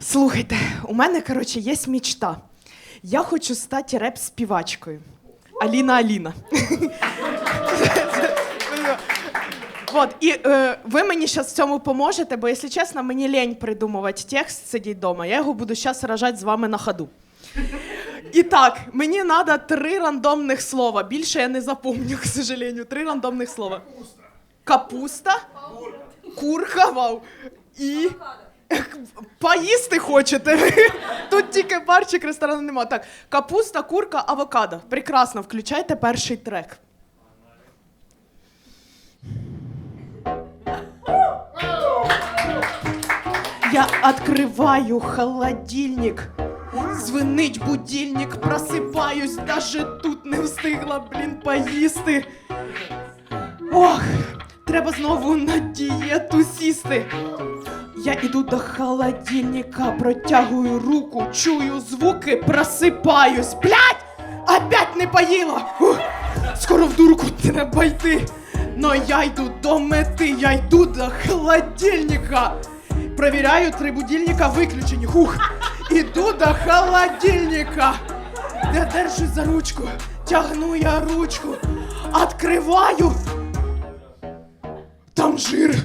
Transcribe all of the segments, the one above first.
Слухайте, у мене, коротше, є мічта. Я хочу стати реп-співачкою. Аліна Аліна. Вот, і е, ви мені зараз в цьому поможете, бо, якщо чесно, мені лень придумувати текст, сидіть вдома. Я його буду зараз рожати з вами на ходу. І так, мені треба три рандомних слова. Більше я не запомню, к сожалению. Три рандомних слова. Капуста. Курка, вау. І. Поїсти хочете. Тут тільки барчик, ресторану нема. Так, капуста, курка, авокадо. Прекрасно, включайте перший трек. Я открываю холодильник. Звенить будильник, просипаюсь, даже тут не встигла, блін, поїсти. Ох, треба знову на дієту сісти. Я іду до холодильника, протягую руку, чую звуки, просипаюсь. Блять! Опять не поїла! Ух, скоро в дурку треба йти. Но я йду до мети, я йду до холодильника. Проверяю, три будильника виключені. Хух. Іду до холодильника. Я держусь за ручку, тягну я ручку, откриваю. Там жир.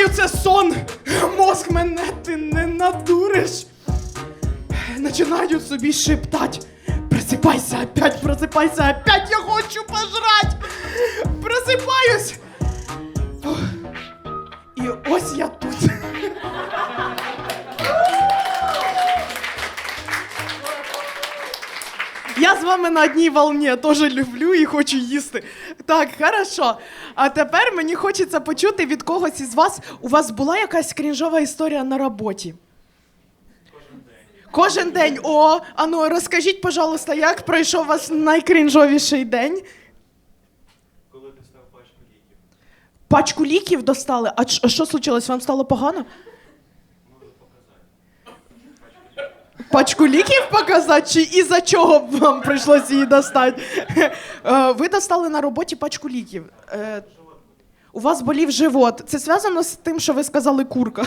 Понімаю, це сон. Мозг мене ти не надуриш. Начинаю собі шептать. Просипайся опять, просипайся опять, я хочу пожрать. Просипаюсь. І ось я тут. Я з вами на одній волні, теж люблю і хочу їсти. Так, хорошо. А тепер мені хочеться почути від когось із вас. У вас була якась крінжова історія на роботі? Кожен день. О, ану, розкажіть, пожалуйста, як пройшов вас найкрінжовіший день? Коли ти став пачку ліків, Пачку ліків достали. А що случилось? Вам стало погано? можу показати. Пачку ліків показати, чи із-за чого б вам прийшлося її достати? Е, Ви достали на роботі пачку ліків. Е, У вас болів живот. Це зв'язано з тим, що ви сказали курка.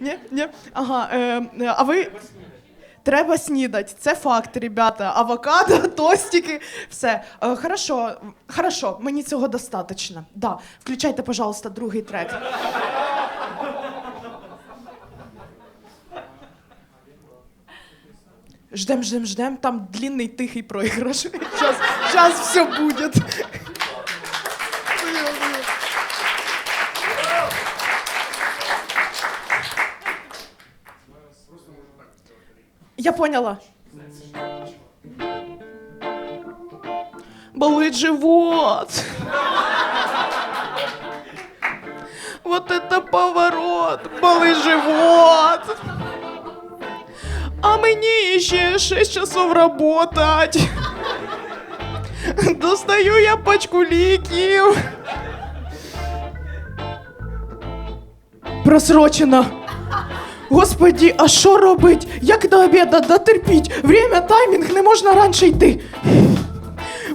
Ні, Ні. Ага. е, А ви. Треба снідати. Це факт, ребята. Авокадо, тостики, все. Е, Хорошо, хорошо, мені цього достатньо. Да. Включайте, пожалуйста, другий трек. Ждем, ждем, ждем. Там длинный тихий проигрыш. Сейчас, сейчас все будет. Я поняла. Болит живот. Вот это поворот. Болит живот. Мені ще 6 часов работать. Достаю я пачку ліків. Просрочено. Господі, а що робить? Як до обіда дотерпіть? Время, таймінг, не можна раніше йти.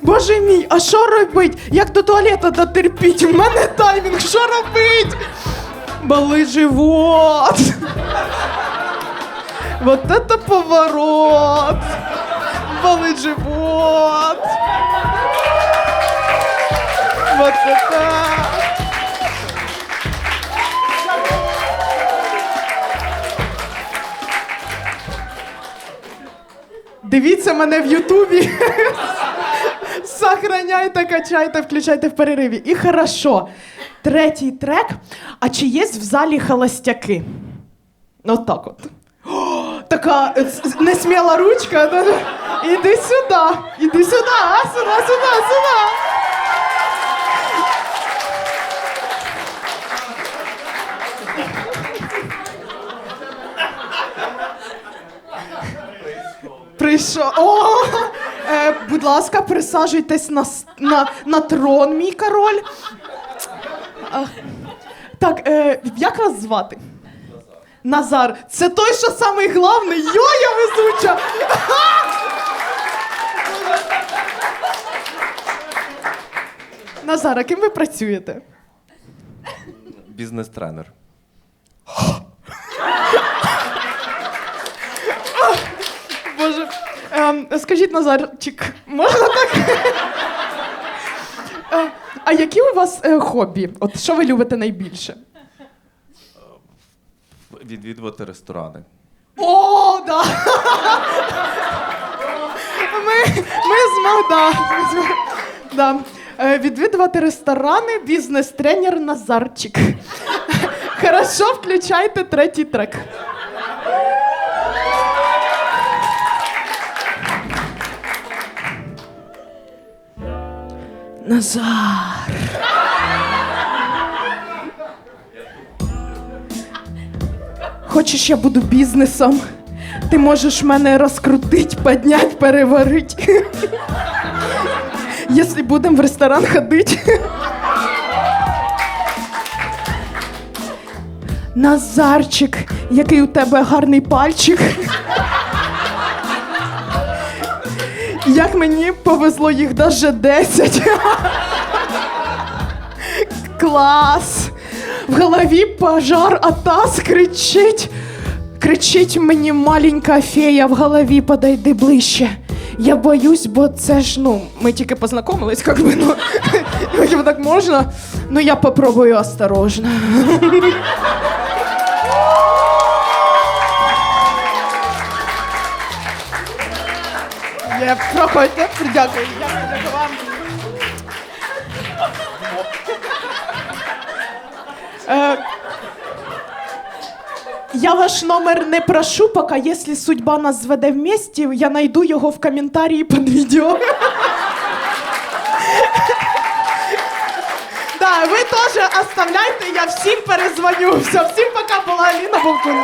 Боже мій, а що робить? Як до туалета дотерпіть? У мене таймінг, що робить? Болить живот. Вот это поворот! Болит живот! Вот это! Дивіться мене в Ютубі. Сохраняйте, качайте, включайте в перериві. І хорошо. Третій трек. А чи є в залі холостяки? От так от. Така е, несміла ручка. да-да. Іди сюди, іди сюди, а, сюди, сюди, сюди. Прийшов. О! Е, будь ласка, присаджуйтесь на, с- на, на трон, мій король. А, так, е, як вас звати? Назар. Це той, що самий главний. Йо, я везуча! Назар, а ким ви працюєте? Бізнес-тренер. Боже. Ем, скажіть, Назарчик, можна так? Е, а які у вас е, хобі? От що ви любите найбільше? Відвідувати ресторани. О, да! Ми, ми змогли, да. да. Е, Відвідувати ресторани, бізнес-тренер Назарчик. Хорошо, включайте третій трек. Назар. Хочеш, я буду бізнесом? Ти можеш мене розкрутить, піднять, переварить. Якщо будемо в ресторан ходити. Назарчик, який у тебе гарний пальчик. Як мені повезло їх даже 10. Клас! В голові пожар, а таз кричить. Кричить мені маленька фея в голові, подойди ближче. Я боюсь, бо це ж, ну, ми тільки познайомились, как би, ну, так можна? Ну, я попробую осторожно. Проходьте, дякую, Е, Я ваш номер не прошу, пока если судьба нас зведе вместе, я найду його в коментарі під відео. Да, ви теж оставляйте, я всім перезвоню. Все, всім пока була Аліна Бовкун.